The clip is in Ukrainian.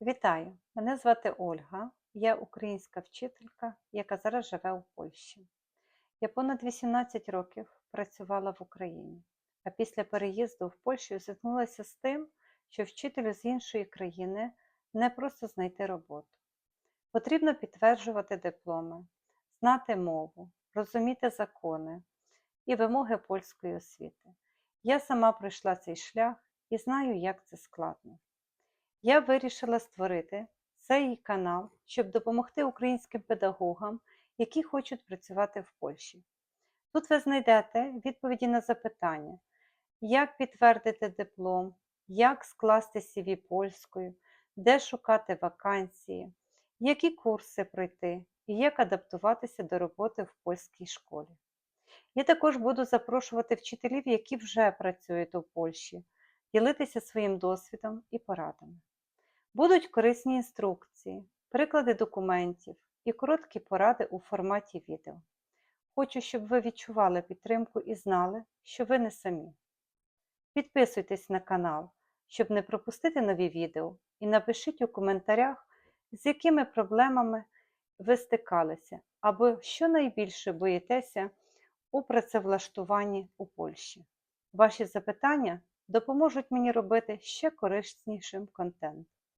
Вітаю! Мене звати Ольга. Я українська вчителька, яка зараз живе у Польщі. Я понад 18 років працювала в Україні, а після переїзду в Польщу зіткнулася з тим, що вчителю з іншої країни не просто знайти роботу. Потрібно підтверджувати дипломи, знати мову, розуміти закони і вимоги польської освіти. Я сама пройшла цей шлях і знаю, як це складно. Я вирішила створити цей канал, щоб допомогти українським педагогам, які хочуть працювати в Польщі. Тут ви знайдете відповіді на запитання, як підтвердити диплом, як скласти CV польською, де шукати вакансії, які курси пройти і як адаптуватися до роботи в польській школі. Я також буду запрошувати вчителів, які вже працюють у Польщі, ділитися своїм досвідом і порадами. Будуть корисні інструкції, приклади документів і короткі поради у форматі відео. Хочу, щоб ви відчували підтримку і знали, що ви не самі. Підписуйтесь на канал, щоб не пропустити нові відео, і напишіть у коментарях, з якими проблемами ви стикалися, або що найбільше боїтеся у працевлаштуванні у Польщі. Ваші запитання допоможуть мені робити ще кориснішим контент.